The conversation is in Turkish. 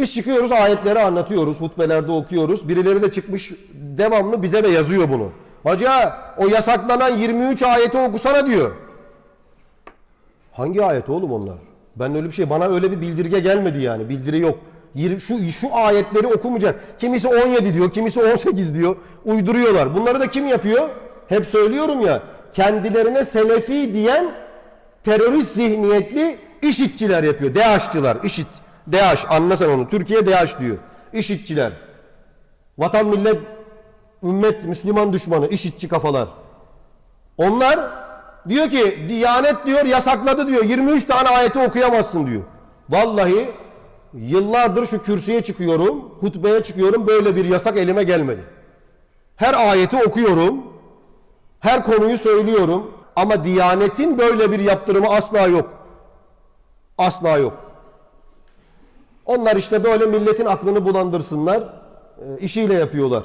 Biz çıkıyoruz ayetleri anlatıyoruz, hutbelerde okuyoruz. Birileri de çıkmış devamlı bize de yazıyor bunu. Hoca o yasaklanan 23 ayeti okusana diyor. Hangi ayet oğlum onlar? Ben öyle bir şey bana öyle bir bildirge gelmedi yani. Bildiri yok. Şu şu ayetleri okumayacak. Kimisi 17 diyor, kimisi 18 diyor. Uyduruyorlar. Bunları da kim yapıyor? Hep söylüyorum ya. Kendilerine selefi diyen terörist zihniyetli işitçiler yapıyor. DAEŞ'çılar, işit. DAEŞ anla sen onu. Türkiye DAEŞ diyor. İşitçiler. Vatan millet ümmet Müslüman düşmanı, işitçi kafalar. Onlar diyor ki Diyanet diyor yasakladı diyor. 23 tane ayeti okuyamazsın diyor. Vallahi yıllardır şu kürsüye çıkıyorum, hutbeye çıkıyorum böyle bir yasak elime gelmedi. Her ayeti okuyorum. Her konuyu söylüyorum ama Diyanet'in böyle bir yaptırımı asla yok. Asla yok. Onlar işte böyle milletin aklını bulandırsınlar. e, işiyle yapıyorlar.